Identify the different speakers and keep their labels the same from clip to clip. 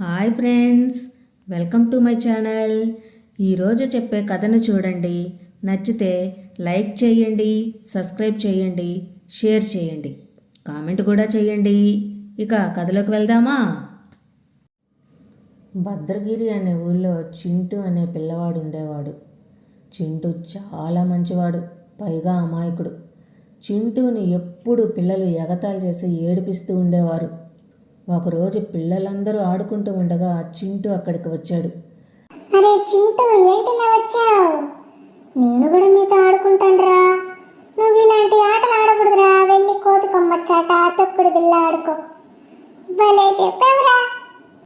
Speaker 1: Hi friends welcome to my channel. ఈరోజు చెప్పే కథను చూడండి. నచ్చితే లైక్ చేయండి సబ్స్క్రైబ్ చేయండి షేర్ చేయండి. కామెంట్ కూడా చేయండి. ఇక కథలోకి వెళ్దామా? భద్రగిరి అనే ఊళ్ళో చింటూ అనే పిల్లవాడు ఉండేవాడు. చింటూ చాలా మంచివాడు పైగా అమాయకుడు. చింటూని ఎప్పుడు పిల్లలు ఎగతాళి చేసి ఏడిపిస్తూ ఉండేవారు. ఒకరోజు పిల్లలందరూ ఆడుకుంటూ ఉండగా చింటూ అక్కడికి వచ్చాడు.
Speaker 2: అరే చింటూ ఏంటిలా వచ్చావు? నేను కూడా మీతో ఆడుకుంటానురా. నువ్వు ఇలాంటి ఆటలు ఆడకూడదురా. వెళ్ళి కోతి కొమ్మచ్చాట తొక్కుడు బిల్ల ఆడుకో. భలే చెప్పావురా.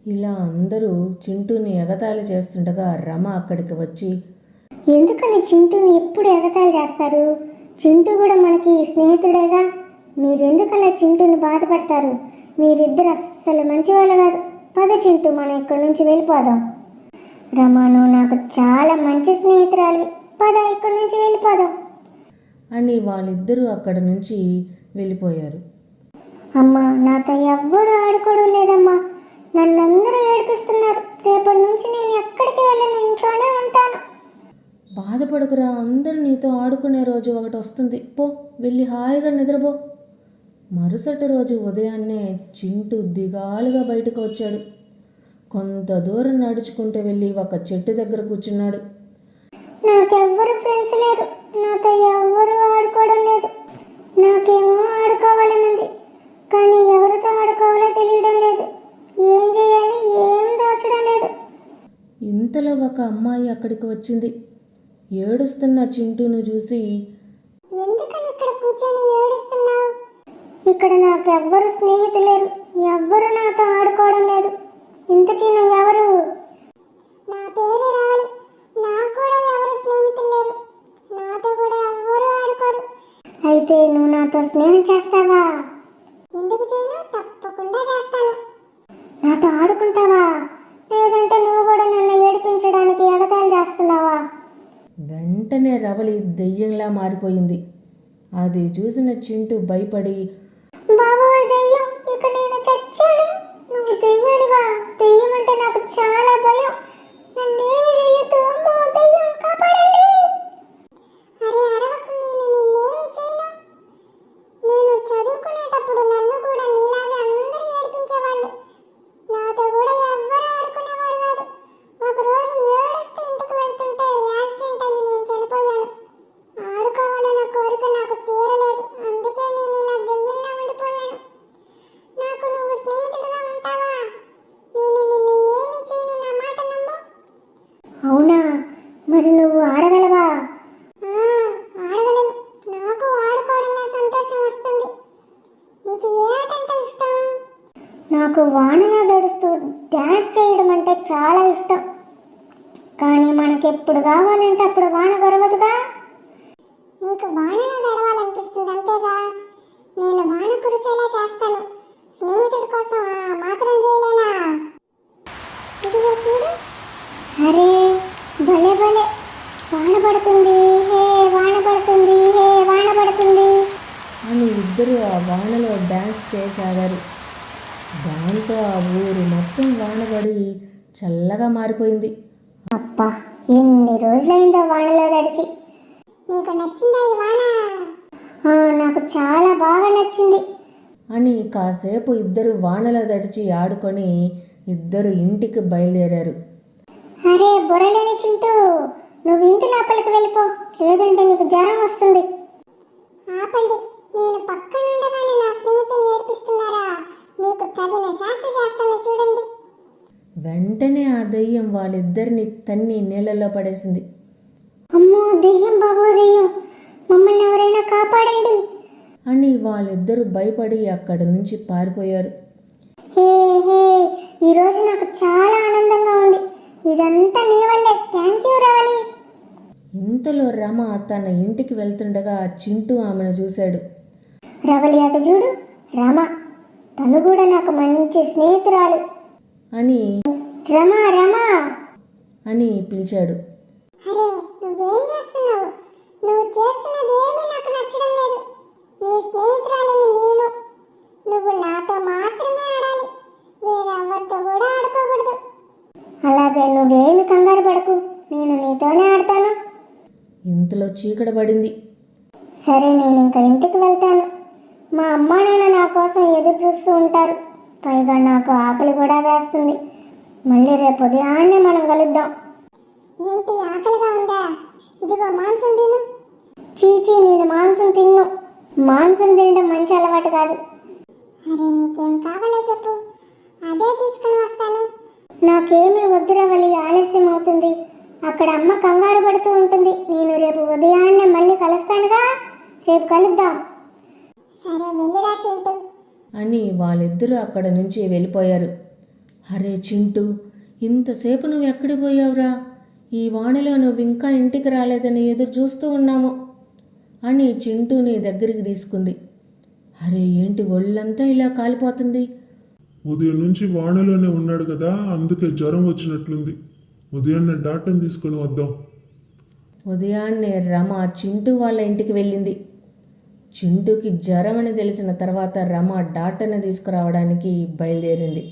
Speaker 1: ఇలా అందరూ చింటూని ఎగతాళి చేస్తుండగా రమ అక్కడికి వచ్చి
Speaker 2: ఎందుకని చింటూని ఎప్పుడు ఎగతాళి చేస్తారు? చింటూ కూడా మనకి స్నేహితుడేగా. మీరెందుకు అలా చింటూని బాధపడతారు? మీరిద్దరు అస్సలు మంచి వాళ్ళు కాదు. పద చింటూ మనం ఇక్కడి నుంచి వెళ్ళిపోదాం. రమా నువ్వు నాకు చాలా మంచి స్నేహితురాలివి. పద ఇక్కడి నుంచి వెళ్ళిపోదాం.
Speaker 1: అని వాళ్ళిద్దరూ అక్కడి నుంచి వెళ్ళిపోయారు.
Speaker 2: అమ్మా నాతో ఎవ్వరూ ఆడుకోవడం లేదమ్మా. నన్ను అందరూ ఏడిపిస్తున్నారు. రేపటి నుంచి నేను ఎక్కడికి వెళ్ళను ఇంట్లోనే ఉంటాను.
Speaker 1: బాధపడకురా అందరూ నీతో ఆడుకునే రోజు ఒకటి వస్తుంది. పో వెళ్ళి హాయిగా నిద్రపో. మరుసటి రోజు ఉదయాన్నే చింటూ దిగాలుగా బయటకు వచ్చాడు. కొంత దూరం నడుచుకుంటూ వెళ్ళి ఒక చెట్టు దగ్గర కూర్చున్నాడు.
Speaker 2: నాకెవ్వరు ఫ్రెండ్స్ లేరు. నాతో ఎవ్వరూ ఆడుకోవడం లేదు. నాకేమో ఆడుకోవాలనుంది. కానీ ఎవరితో ఆడుకోవాలో తెలియడం లేదు. ఏం చేయాలి? ఏం దోచడం లేదు.
Speaker 1: ఇంతలో ఒక అమ్మాయి అక్కడికి వచ్చింది. ఏడుస్తున్న చింటూను చూసి
Speaker 2: ఎందుకని ఇక్కడ కూర్చొని ఏడుస్తున్నావు? ఇక్కడ నాకు ఎవ్వరు స్నేహితులు లేరు. ఎవ్వరు నాతో ఆడుకోవడం లేదు. ఇంతకీ నువ్వెవరు? నా పేరు రావలి నాకు కూడా ఎవరు స్నేహితులు లేరు. నాతో కూడా ఎవ్వరు ఆడుకోరు. అయితే నువ్వు నాతో స్నేహం చేస్తావా? ఎందుకు చేయను? తప్పకుండా చేస్తాను. నాతో ఆడుకుంటావా? లేదంటే నువ్వు కూడా నన్ను ఏడిపించడానికి ఎగతాళి చేస్తున్నావా?
Speaker 1: వెంటనే రవలి దెయ్యంలా మారిపోయింది. అది చూసిన చింటూ భయపడి
Speaker 2: బాబు దెయ్యం ఇక నేను చచ్చాను నువ్వు దెయ్యానివా దెయ్యం అంటే నాకు చాలా భయం నన్నేమి చెయ్యొద్దు అమ్మో దెయ్యం కాపాడండి అరే అరవకు నేను నిన్నేమి చేయను నేను చదువుకునేటప్పుడు నన్ను కూడా నీలాగా అందరూ ఏడిపించేవాళ్ళు నాతో కూడా ఎవ్వరూ ఆడుకునేవారు కాదు ఒకరోజు ఏడుస్తూ ఇంటికి వెళ్తుంటే యాక్సిడెంట్ అయ్యి నేను చనిపోయాను ఆడుకోవాలన్న కోరిక నాకు తీరలేదు అందుకే నేను ఇలా దెయ్యంలా ఉండిపోయాను నాకు నువ్వు స్నేహితుడిగా ఉంటావా నేను నిన్ను ఏమీ చేయను నా మాట నమ్ము అవునా? మరి నువ్వు ఆడగలవా? ఆడగలను. నాకు ఆడుకోవడంలో సంతోషం వస్తుంది. నీకు ఏ ఆట అంటే ఇష్టం? నాకు వానలా దడుస్తూ డ్యాన్స్ చేయడం అంటే చాలా ఇష్టం. కానీ మనకి ఎప్పుడు కావాలంటే అప్పుడు వాన కురవదుగా నీకు వానలో నడవాలనిపిస్తుంది అంతేగా? నేను వాన కురిసేలా చేస్తాను. స్నేహితుడి కోసం ఆ మాత్రం చేయలేనా? ఇదిగో చూడు. అరే వాన పడుతుంది హే వాన పడుతుంది హే వాన పడుతుంది
Speaker 1: అని ఇద్దరు ఆ వానలో డాన్స్ చేసాగారు దాంతో ఆ ఊరు మొత్తం వానపడి చల్లగా మారిపోయింది.
Speaker 2: అబ్బా ఎన్ని రోజులైందో వానలో తడిచి. నీకు నచ్చిందా ఈ వాన? నాకు చాలా బాగా నచ్చింది.
Speaker 1: అని కాసేపు ఇద్దరు వానలో దడిచి ఆడుకొని ఇద్దరు ఇంటికి బయలుదేరారు.
Speaker 2: అరే బుర్రలేని చింటూ! నువ్వు ఇంటి లోపలికి వెళ్ళిపో. లేదంటే నీకు జ్వరం వస్తుంది. ఆపండి. నేను పక్కనుండగానే నా స్నేహితుని ఏడిపిస్తున్నారా? మీకు తగిన శాస్త్ర చేస్తాను చూడండి.
Speaker 1: వెంటనే ఆ దెయ్యం వాళ్ళిద్దరిని తన్ని నీళ్ళలో పడేసింది.
Speaker 2: అమ్మో దెయ్యం బాబో దెయ్యం. మమ్మల్ని ఎవరైనా కాపాడండి.
Speaker 1: అని వాళ్ళిద్దరూ భయపడి అక్కడి నుంచి పారిపోయారు.
Speaker 2: హే హే ఈరోజు నాకు చాలా ఆనందంగా ఉంది. ఇదంతా నీ వల్లే. Thank you Ravali.
Speaker 1: ఇంతలో రమ తన ఇంటికి వెళ్తుండగా చింటూ ఆమెను చూశాడు.
Speaker 2: రవలి అటు చూడు. రమ తను కూడా నాకు మంచి స్నేహితురాలు.
Speaker 1: అని
Speaker 2: రమ రమ.
Speaker 1: అని పిలిచాడు.
Speaker 2: అరే నువ్వేం చేస్తున్నావు? నువ్వు చేస్తున్నది ఏమీ నాకు నచ్చడం లేదు. నీ స్నేహితురాలిని నేను నువ్వు నాతో మాత్రమే ఆడాలి వేరెవరితో కూడా ఆడుకోకూడదు అలాగే నువ్వేమి కంగారు పడకు నేను నీతోనే ఆడతాను
Speaker 1: ఇంతలో చీకట పడింది.
Speaker 2: సరే నేను ఇంకా ఇంటికి వెళ్తాను. మా అమ్మ నాన్న నా కోసం ఎదురు చూస్తూ ఉంటారు. పైగా నాకు ఆకలి కూడా వేస్తుంది. మళ్ళీ రేపు ఉదయాన్నే మనం కలుద్దాం. ఏంటి ఆకలిగా ఉందా? ఇదిగో మాంసం తిను. చీచీ నేను మాంసం తిన్ను. మాంసం తినడం మంచి అలవాటు కాదు. అరే నీకేం కావాలో చెప్పు. అదే తీసుకుని వస్తాను. నాకేమీ వద్దురవలి ఆలస్యం అవుతుంది అక్కడ అమ్మ కంగారు పడుతూ ఉంటుంది. నేను రేపు ఉదయాన్నే మళ్ళీ కలుస్తానుగా? రేపు కలుద్దాం. సరే వెళ్ళిరా చింటూ.
Speaker 1: అని వాళ్ళిద్దరూ అక్కడ నుంచి వెళ్ళిపోయారు. అరే చింటూ ఇంతసేపు నువ్వు ఎక్కడికి పోయావురా? ఈ వానలో నువ్వు ఇంకా ఇంటికి రాలేదని ఎదురు చూస్తూ ఉన్నాము అని చింటూని దగ్గరికి తీసుకుంది. అరే ఏంటి ఒళ్ళంతా ఇలా కాలిపోతుంది?
Speaker 3: ఉదయం నుంచి వానలోనే ఉన్నాడు కదా అందుకే జ్వరం వచ్చినట్లుంది. ఉదయాన్నే డాక్టర్ని తీసుకొని వద్దాం.
Speaker 1: ఉదయాన్నే రమ చింటూ వాళ్ళ ఇంటికి వెళ్ళింది. చింటూకి జ్వరం అని తెలిసిన తర్వాత రమ డాక్టర్ని తీసుకురావడానికి బయలుదేరింది.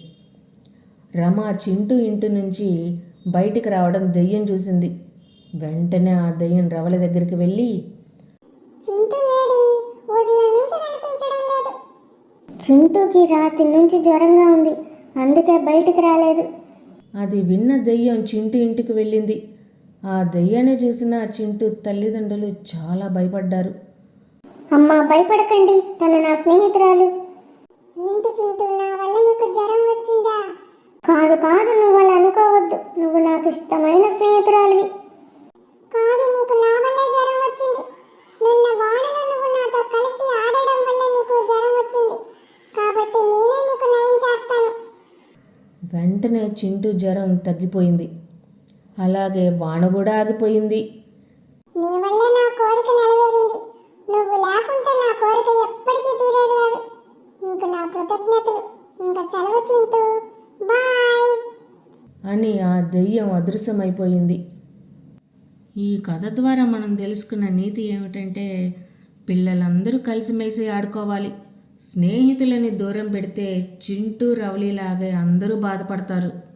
Speaker 1: రమ చింటూ ఇంటి నుంచి బయటికి రావడం దెయ్యం చూసింది. వెంటనే ఆ దెయ్యం రవల దగ్గరికి వెళ్ళి
Speaker 2: చింటూ ఏడి ఉదయం నుంచి కనిపించడం లేదు. చింటూకి రాత్రి నుంచి జ్వరంగా ఉంది. అందుకే బయటికి రాలేదు.
Speaker 1: అది విన్న దెయ్యం చింటూ ఇంటికి వెళ్ళింది. ఆ దెయ్యాన్ని చూసిన చింటూ తల్లిదండ్రులు చాలా భయపడ్డారు.
Speaker 2: అమ్మా భయపడకండి. తన నా స్నేహితురాలు. ఏంటి చింటూ నా వల్ల నీకు జ్వరం వచ్చిందా? కాదు కాదు నువ్వు అలా అనుకోవద్దు. నువ్వు నాకు ఇష్టమైన స్నేహితురాలివి కాదు నీకు నా వల్లే జ్వరం వచ్చింది నిన్న వానలో నువ్వు నాతో కలిసి ఆడడం వల్ల నీకు జ్వరం వచ్చింది కాబట్టి నేనే నీకు నయం చేస్తాను
Speaker 1: వెంటనే చింటూ జ్వరం తగ్గిపోయింది. అలాగే వాన కూడా ఆగిపోయింది.
Speaker 2: నీ వల్ల నా కోరిక నెరవేరింది. నువ్వు లేకుంటే నా కోరిక ఎప్పటికీ తీరేది కాదు. నీకు నా కృతజ్ఞతలు. ఇంకా సెలవు చింటూ. బాయ్.
Speaker 1: అని ఆ దెయ్యం అదృశ్యమైపోయింది. ఈ కథ ద్వారా మనం తెలుసుకున్న నీతి ఏమిటంటే పిల్లలందరూ కలిసిమెలిసి ఆడుకోవాలి. స్నేహితులని దూరం పెడితే చింటూ రవలిలాగే అందరూ బాధపడతారు.